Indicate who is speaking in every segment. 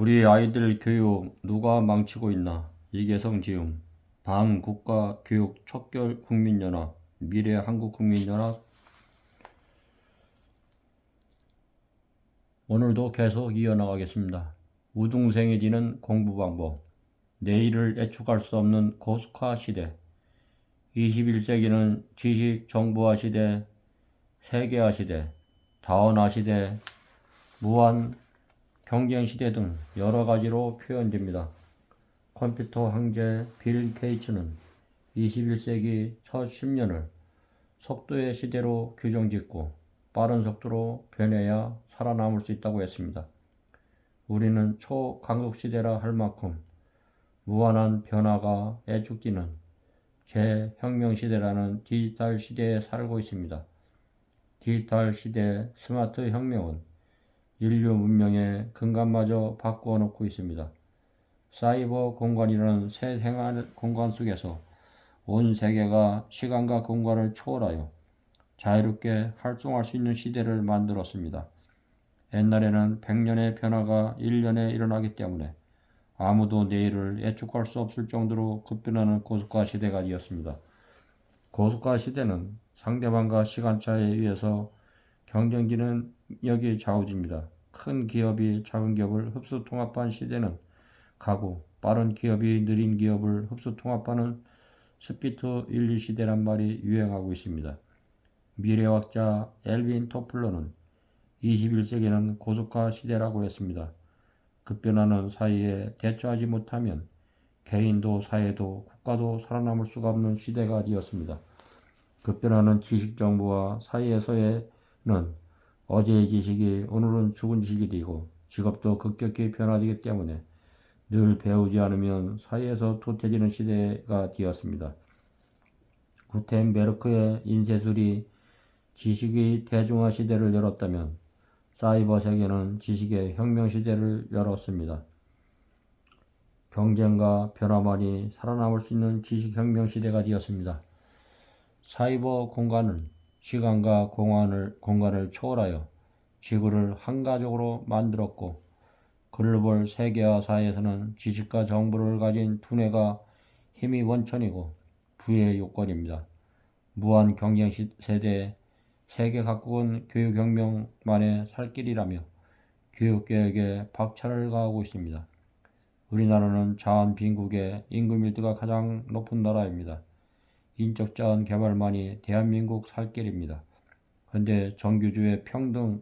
Speaker 1: 우리 아이들 교육 누가 망치고 있나? 이계성 지음. 반국가교육 척결 국민연합. 미래 한국국민연합. 오늘도 계속 이어나가겠습니다. 우등생이 지는 공부 방법. 내일을 예측할 수 없는 고속화 시대. 21세기는 지식 정보화 시대 세계화 시대 다원화 시대 무한 경쟁 시대 등 여러 가지로 표현됩니다. 컴퓨터 황제 빌 게이츠는 21세기 첫 10년을 속도의 시대로 규정짓고 빠른 속도로 변해야 살아남을 수 있다고 했습니다. 우리는 초강속 시대라 할 만큼 무한한 변화가 애축되는 재혁명 시대라는 디지털 시대에 살고 있습니다. 디지털 시대 스마트 혁명은 인류 문명의 근간마저 바꾸어 놓고 있습니다. 사이버 공간이라는 새 생활 공간 속에서 온 세계가 시간과 공간을 초월하여 자유롭게 활동할 수 있는 시대를 만들었습니다. 옛날에는 100년의 변화가 1년에 일어나기 때문에 아무도 내일을 예측할 수 없을 정도로 급변하는 고속화 시대가 되었습니다. 고속화 시대는 상대방과 시간차에 의해서 경쟁지는 여기 좌우집니다. 큰 기업이 작은 기업을 흡수 통합한 시대는 가고 빠른 기업이 느린 기업을 흡수 통합하는 스피트 1, 2 시대란 말이 유행하고 있습니다. 미래학자 엘빈 토플러는 21세기는 고속화 시대라고 했습니다. 급변하는 사이에 대처하지 못하면 개인도 사회도 국가도 살아남을 수가 없는 시대가 되었습니다. 급변하는 지식 정보와 사이에서의는 어제의 지식이 오늘은 죽은 지식이 되고 직업도 급격히 변화되기 때문에 늘 배우지 않으면 사회에서 도태지는 시대가 되었습니다. 구텐베르크의 인쇄술이 지식의 대중화 시대를 열었다면 사이버 세계는 지식의 혁명 시대를 열었습니다. 경쟁과 변화만이 살아남을 수 있는 지식 혁명 시대가 되었습니다. 사이버 공간은 시간과 공간을, 공간을 초월하여 지구를 한가족으로 만들었고 글로벌 세계화 사회에서는 지식과 정보를 가진 두뇌가 힘이 원천이고 부의 요건입니다. 무한 경쟁 세대에 세계 각국은 교육혁명만의 살 길이라며 교육개혁에 박차를 가하고 있습니다. 우리나라는 자원 빈국의 인구 밀도가 가장 높은 나라입니다. 인적 자원 개발만이 대한민국 살 길입니다. 그런데 정규주의 평등,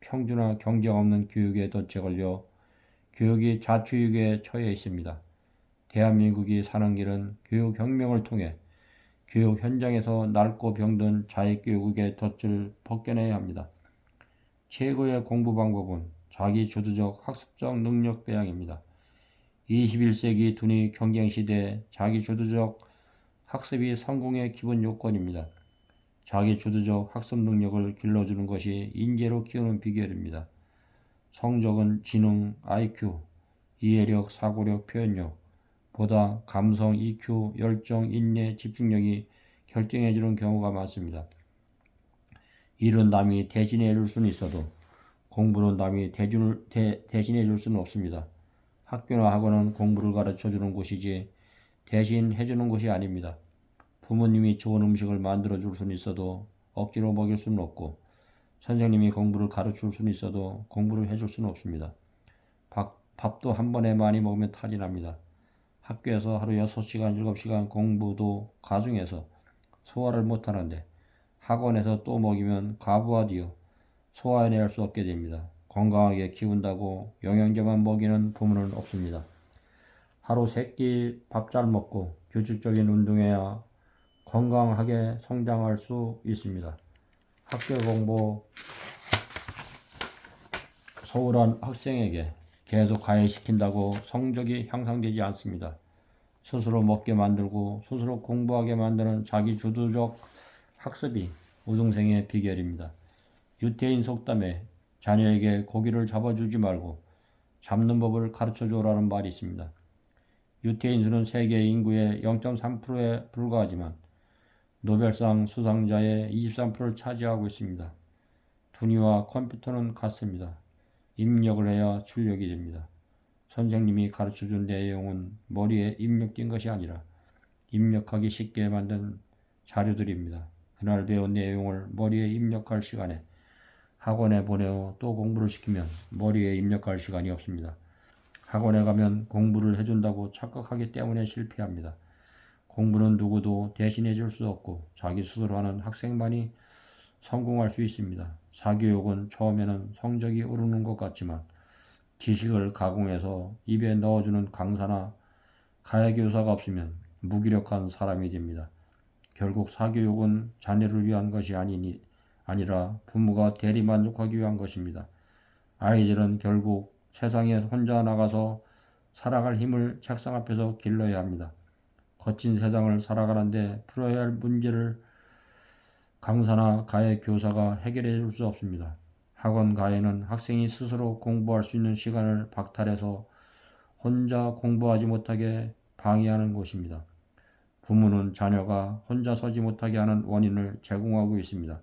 Speaker 1: 평준화 경쟁 없는 교육에 덫에 걸려 교육이 자취육에 처해 있습니다. 대한민국이 사는 길은 교육혁명을 통해 교육 현장에서 낡고 병든 자익교육의 덫을 벗겨내야 합니다. 최고의 공부 방법은 자기 주도적 학습적 능력 배양입니다. 21세기 두뇌 경쟁 시대 자기 주도적 학습이 성공의 기본 요건입니다. 자기 주도적 학습 능력을 길러주는 것이 인재로 키우는 비결입니다. 성적은 지능, IQ, 이해력, 사고력, 표현력, 보다 감성, EQ, 열정, 인내, 집중력이 결정해주는 경우가 많습니다. 일은 남이 대신해 줄 수는 있어도 공부는 남이 대준을, 대, 대신해 줄 수는 없습니다. 학교나 학원은 공부를 가르쳐 주는 곳이지 대신 해주는 곳이 아닙니다. 부모님이 좋은 음식을 만들어 줄 수는 있어도 억지로 먹일 수는 없고 선생님이 공부를 가르쳐 줄 수는 있어도 공부를 해줄 수는 없습니다. 밥, 밥도 한 번에 많이 먹으면 탈이 납니다. 학교에서 하루 6시간, 7시간 공부도 가중해서 소화를 못하는데 학원에서 또 먹이면 과부하되어 소화해낼 수 없게 됩니다. 건강하게 키운다고 영양제만 먹이는 부모는 없습니다. 하루 세 끼 밥 잘 먹고 규칙적인 운동해야 건강하게 성장할 수 있습니다. 학교 공부 소홀한 학생에게 계속 가해시킨다고 성적이 향상되지 않습니다. 스스로 먹게 만들고 스스로 공부하게 만드는 자기 주도적 학습이 우등생의 비결입니다. 유태인 속담에 자녀에게 고기를 잡아주지 말고 잡는 법을 가르쳐 줘라는 말이 있습니다. 유태인 수는 세계 인구의 0.3%에 불과하지만 노벨상 수상자의 23%를 차지하고 있습니다. 두니와 컴퓨터는 같습니다. 입력을 해야 출력이 됩니다. 선생님이 가르쳐준 내용은 머리에 입력된 것이 아니라 입력하기 쉽게 만든 자료들입니다. 그날 배운 내용을 머리에 입력할 시간에 학원에 보내어 또 공부를 시키면 머리에 입력할 시간이 없습니다. 학원에 가면 공부를 해준다고 착각하기 때문에 실패합니다. 공부는 누구도 대신해 줄 수 없고 자기 스스로 하는 학생만이 성공할 수 있습니다. 사교육은 처음에는 성적이 오르는 것 같지만 지식을 가공해서 입에 넣어주는 강사나 가해교사가 없으면 무기력한 사람이 됩니다. 결국 사교육은 자녀를 위한 것이 아니니, 아니라 부모가 대리 만족하기 위한 것입니다. 아이들은 결국 세상에 혼자 나가서 살아갈 힘을 책상 앞에서 길러야 합니다. 거친 세상을 살아가는데 풀어야 할 문제를 강사나 가해 교사가 해결해 줄 수 없습니다. 학원 가해는 학생이 스스로 공부할 수 있는 시간을 박탈해서 혼자 공부하지 못하게 방해하는 곳입니다. 부모는 자녀가 혼자 서지 못하게 하는 원인을 제공하고 있습니다.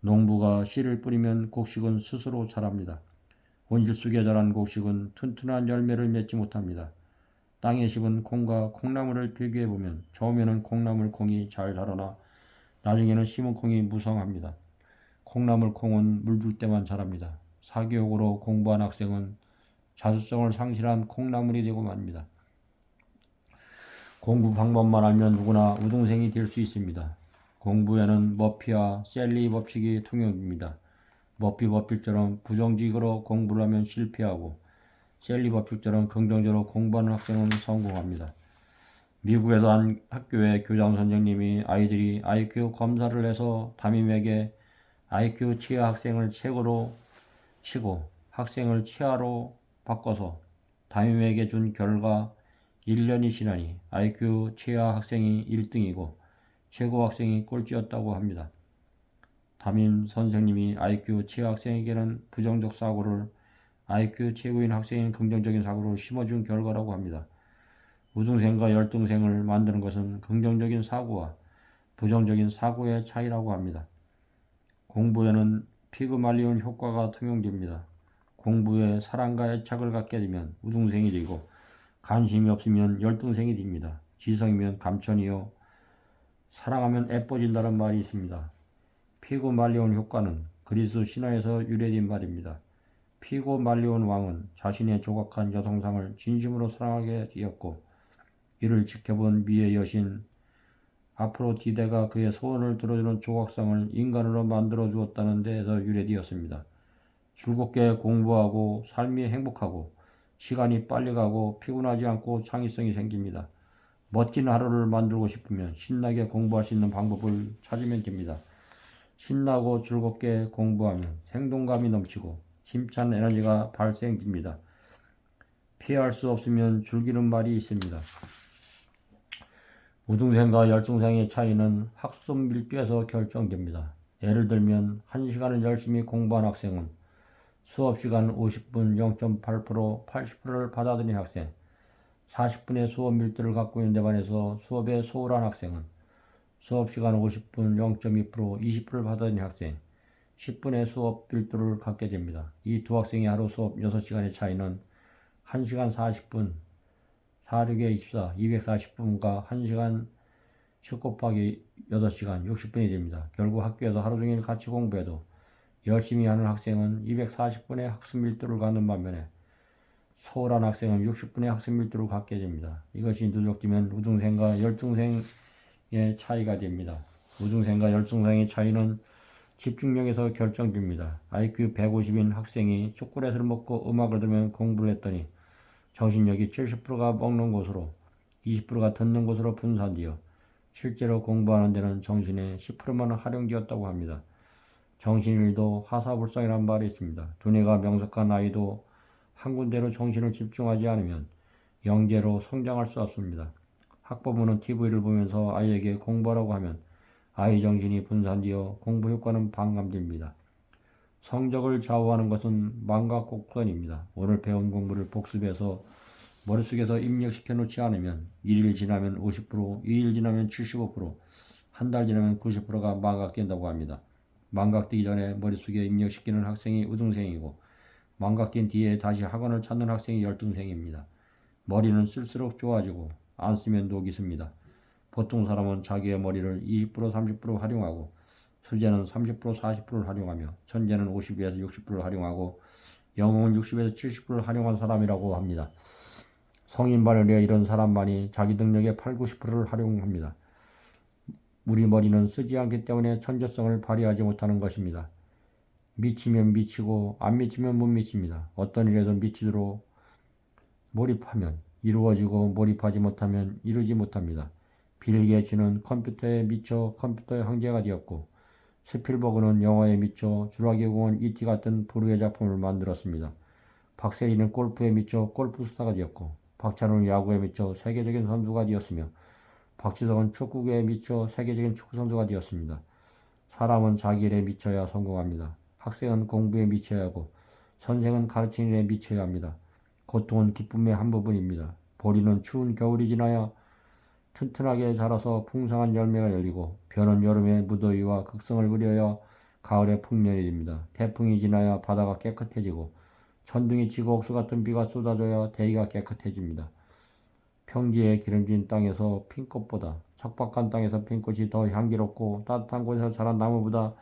Speaker 1: 농부가 씨를 뿌리면 곡식은 스스로 자랍니다. 온실 속에 자란 곡식은 튼튼한 열매를 맺지 못합니다. 땅에 심은 콩과 콩나물을 비교해 보면 처음에는 콩나물 콩이 잘 자라나 나중에는 심은 콩이 무성합니다. 콩나물 콩은 물 줄 때만 자랍니다. 사교육으로 공부한 학생은 자주성을 상실한 콩나물이 되고 맙니다. 공부 방법만 알면 누구나 우등생이 될 수 있습니다. 공부에는 머피와 셀리 법칙이 통용입니다. 머피 법칙처럼 부정직으로 공부를 하면 실패하고 셀리 법칙처럼 긍정적으로 공부하는 학생은 성공합니다. 미국에서 한 학교의 교장 선생님이 아이들이 IQ 검사를 해서 담임에게 IQ 치아 학생을 최고로 치고 학생을 치아로 바꿔서 담임에게 준 결과 1년이 지나니 IQ 치아 학생이 1등이고 최고 학생이 꼴찌였다고 합니다. 담임 선생님이 IQ 치아 학생에게는 부정적 사고를 IQ 최고인 학생인 긍정적인 사고를 심어준 결과라고 합니다. 우등생과 열등생을 만드는 것은 긍정적인 사고와 부정적인 사고의 차이라고 합니다. 공부에는 피그말리온 효과가 통용됩니다. 공부에 사랑과 애착을 갖게 되면 우등생이 되고 관심이 없으면 열등생이 됩니다. 지성이면 감천이요. 사랑하면 예뻐진다는 말이 있습니다. 피고말리온 효과는 그리스 신화에서 유래된 말입니다. 피고말리온 왕은 자신의 조각한 여성상을 진심으로 사랑하게 되었고 이를 지켜본 미의 여신 아프로디데가 그의 소원을 들어주는 조각상을 인간으로 만들어 주었다는 데에서 유래되었습니다. 즐겁게 공부하고 삶이 행복하고 시간이 빨리 가고 피곤하지 않고 창의성이 생깁니다. 멋진 하루를 만들고 싶으면 신나게 공부할 수 있는 방법을 찾으면 됩니다. 신나고 즐겁게 공부하면 생동감이 넘치고 힘찬 에너지가 발생됩니다. 피할 수 없으면 즐기는 말이 있습니다. 우등생과 열등생의 차이는 학습 밀도에서 결정됩니다. 예를 들면 1시간을 열심히 공부한 학생은 수업시간 50분 0.8% 80%를 받아들인 학생 40분의 수업 밀도를 갖고 있는 데 반해서 수업에 소홀한 학생은 수업시간 50분 0.2% 20%를 받아들인 학생 10분의 수업 밀도를 갖게 됩니다. 이 두 학생의 하루 수업 6시간의 차이는 1시간 40분 4, 6에 24, 240분과 1시간 10 곱하기 8시간 60분이 됩니다. 결국 학교에서 하루 종일 같이 공부해도 열심히 하는 학생은 240분의 학습 밀도를 갖는 반면에 소홀한 학생은 60분의 학습 밀도를 갖게 됩니다. 이것이 누적되면 우등생과 열등생의 차이가 됩니다. 우등생과 열등생의 차이는 집중력에서 결정됩니다. IQ 150인 학생이 초콜릿을 먹고 음악을 들으면 공부를 했더니 정신력이 70%가 먹는 곳으로 20%가 듣는 곳으로 분산되어 실제로 공부하는 데는 정신의 10%만 활용되었다고 합니다. 정신일도 화사불상이란 말이 있습니다. 두뇌가 명석한 아이도 한 군데로 정신을 집중하지 않으면 영재로 성장할 수 없습니다. 학부모는 TV를 보면서 아이에게 공부하라고 하면 아이 정신이 분산되어 공부 효과는 반감됩니다. 성적을 좌우하는 것은 망과 곡선입니다. 오늘 배운 공부를 복습해서 머릿속에서 입력시켜 놓지 않으면 1일 지나면 50%, 2일 지나면 75%, 한 달 지나면 90%가 망각된다고 합니다. 망각되기 전에 머릿속에 입력시키는 학생이 우등생이고 망각된 뒤에 다시 학원을 찾는 학생이 열등생입니다. 머리는 쓸수록 좋아지고 안 쓰면 녹이 습니다. 보통 사람은 자기의 머리를 20% 30% 활용하고 수재는 30% 40%를 활용하며 천재는 50에서 60%를 활용하고 영웅은 60에서 70%를 활용한 사람이라고 합니다. 성인 발열에 이런 사람만이 자기 능력의 8, 90%를 활용합니다. 우리 머리는 쓰지 않기 때문에 천재성을 발휘하지 못하는 것입니다. 미치면 미치고 안 미치면 못 미칩니다. 어떤 일에도 미치도록 몰입하면 이루어지고 몰입하지 못하면 이루지 못합니다. 빌 게이츠는 컴퓨터에 미쳐 컴퓨터의 황제가 되었고 스필버그는 영화에 미쳐 주라기 공원 이티 같은 불후의 작품을 만들었습니다. 박세리는 골프에 미쳐 골프 스타가 되었고 박찬호는 야구에 미쳐 세계적인 선수가 되었으며 박지성은 축구계에 미쳐 세계적인 축구 선수가 되었습니다. 사람은 자기 일에 미쳐야 성공합니다. 학생은 공부에 미쳐야 하고 선생은 가르치는 일에 미쳐야 합니다. 고통은 기쁨의 한 부분입니다. 보리는 추운 겨울이 지나야 튼튼하게 자라서 풍성한 열매가 열리고 벼는 여름의 무더위와 극성을 부려야 가을의 풍년이 됩니다. 태풍이 지나야 바다가 깨끗해지고 천둥이 치고 옥수 같은 비가 쏟아져야 대기가 깨끗해집니다. 평지의 기름진 땅에서 핀 꽃보다 척박한 땅에서 핀 꽃이 더 향기롭고 따뜻한 곳에서 자란 나무보다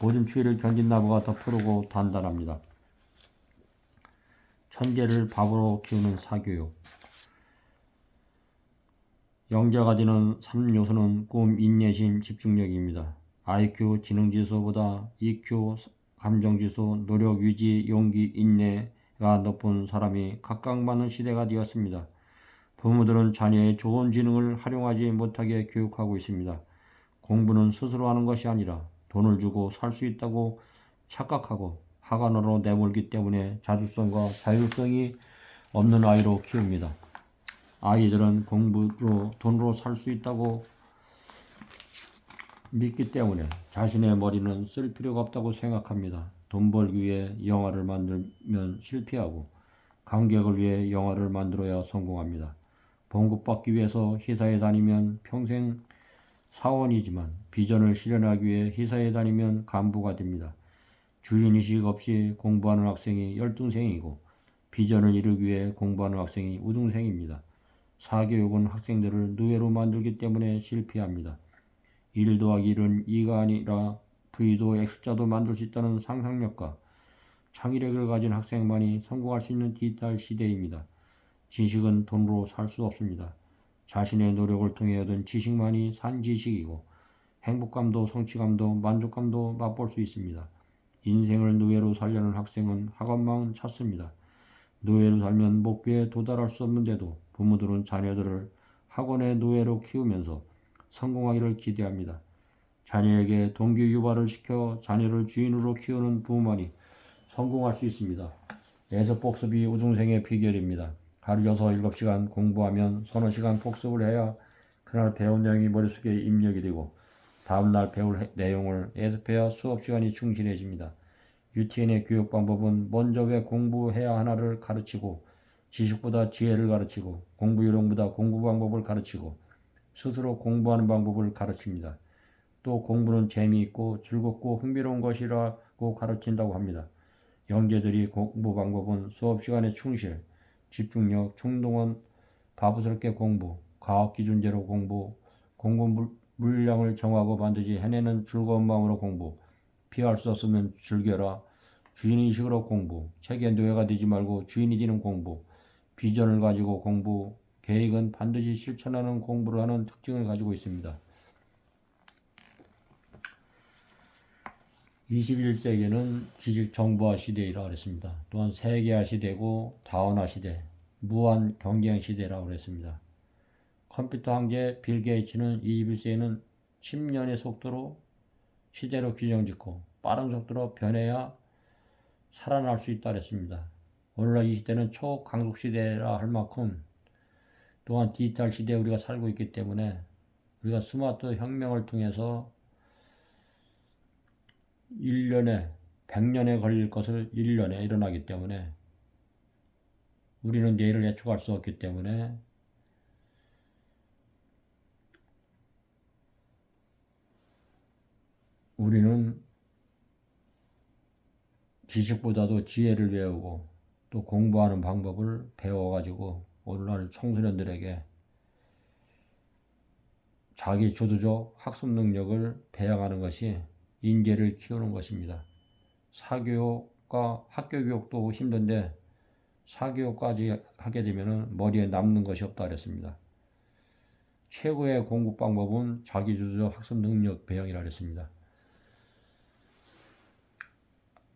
Speaker 1: 모든 추위를 견딘 나무가 더 푸르고 단단합니다. 천재를 밥으로 키우는 사교육 영재가 되는 3요소는 꿈, 인내심, 집중력입니다. IQ, 지능지수보다 EQ, 감정지수, 노력, 유지, 용기, 인내가 높은 사람이 각광받는 시대가 되었습니다. 부모들은 자녀의 좋은 지능을 활용하지 못하게 교육하고 있습니다. 공부는 스스로 하는 것이 아니라 돈을 주고 살 수 있다고 착각하고 학원으로 내몰기 때문에 자주성과 자율성이 없는 아이로 키웁니다. 아이들은 공부로 돈으로 살 수 있다고 믿기 때문에 자신의 머리는 쓸 필요가 없다고 생각합니다. 돈 벌기 위해 영화를 만들면 실패하고 관객을 위해 영화를 만들어야 성공합니다. 봉급받기 위해서 회사에 다니면 평생 사원이지만 비전을 실현하기 위해 회사에 다니면 간부가 됩니다. 주인의식 없이 공부하는 학생이 열등생이고 비전을 이루기 위해 공부하는 학생이 우등생입니다. 사교육은 학생들을 노예로 만들기 때문에 실패합니다. 1 더하기 1은 2가 아니라 V도 X자도 만들 수 있다는 상상력과 창의력을 가진 학생만이 성공할 수 있는 디지털 시대입니다. 지식은 돈으로 살 수 없습니다. 자신의 노력을 통해 얻은 지식만이 산 지식이고 행복감도 성취감도 만족감도 맛볼 수 있습니다. 인생을 노예로 살려는 학생은 학원만 찾습니다. 노예로 살면 목표에 도달할 수 없는데도 부모들은 자녀들을 학원의 노예로 키우면서 성공하기를 기대합니다. 자녀에게 동기 유발을 시켜 자녀를 주인으로 키우는 부모만이 성공할 수 있습니다. 애석 복습이 우등생의 비결입니다. 하루 6, 7시간 공부하면 서너 시간 복습을 해야 그날 배운 내용이 머릿속에 입력이 되고 다음날 배울 내용을 예습해야 수업 시간이 충실해집니다. UTN의 교육 방법은 먼저 왜 공부해야 하나를 가르치고 지식보다 지혜를 가르치고 공부 요령보다 공부 방법을 가르치고 스스로 공부하는 방법을 가르칩니다. 또 공부는 재미있고 즐겁고 흥미로운 것이라고 가르친다고 합니다. 영재들이 공부 방법은 수업 시간에 충실, 집중력, 충동은 바보스럽게 공부, 과학 기준제로 공부, 공부 물량을 정하고 반드시 해내는 즐거운 마음으로 공부, 피할 수 없으면 즐겨라, 주인의식으로 공부, 책의 노예가 되지 말고 주인이 되는 공부, 비전을 가지고 공부, 계획은 반드시 실천하는 공부를 하는 특징을 가지고 있습니다. 21세기는 지식 정보화 시대이라고 그랬습니다. 또한 세계화 시대고 다원화 시대, 무한 경쟁 시대라고 그랬습니다. 컴퓨터 황제 빌 게이츠는 21세기는 10년의 속도로 시대로 규정 짓고 빠른 속도로 변해야 살아날 수 있다 그랬습니다. 오늘날 이 시대는 초강국 시대라 할 만큼 또한 디지털 시대에 우리가 살고 있기 때문에 우리가 스마트 혁명을 통해서 1년에 100년에 걸릴 것을 1년에 일어나기 때문에 우리는 내일을 예측할 수 없기 때문에 우리는 지식보다도 지혜를 배우고 또 공부하는 방법을 배워가지고 오늘날 청소년들에게 자기 주도적 학습 능력을 배양하는 것이 인재를 키우는 것입니다. 사교육과 학교 교육도 힘든데 사교육까지 하게 되면 머리에 남는 것이 없다 그랬습니다. 최고의 공부 방법은 자기 주도적 학습 능력 배양이라 그랬습니다.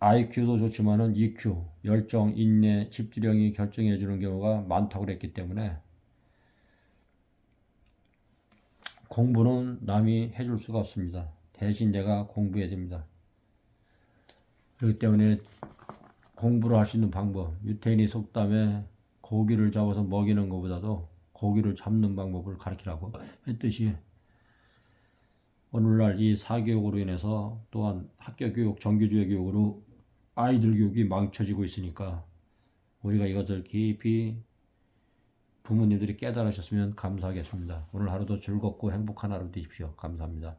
Speaker 1: IQ도 좋지만은 EQ, 열정, 인내, 집주령이 결정해 주는 경우가 많다고 그랬기 때문에 공부는 남이 해줄 수가 없습니다. 대신 내가 공부해야 됩니다. 그렇기 때문에 공부를 할 수 있는 방법, 유태인이 속담에 고기를 잡아서 먹이는 것보다도 고기를 잡는 방법을 가르치라고 했듯이 오늘날 이 사교육으로 인해서 또한 학교 교육, 정규주의 교육으로 아이들 교육이 망쳐지고 있으니까 우리가 이것을 깊이 부모님들이 깨달으셨으면 감사하겠습니다. 오늘 하루도 즐겁고 행복한 하루 되십시오. 감사합니다.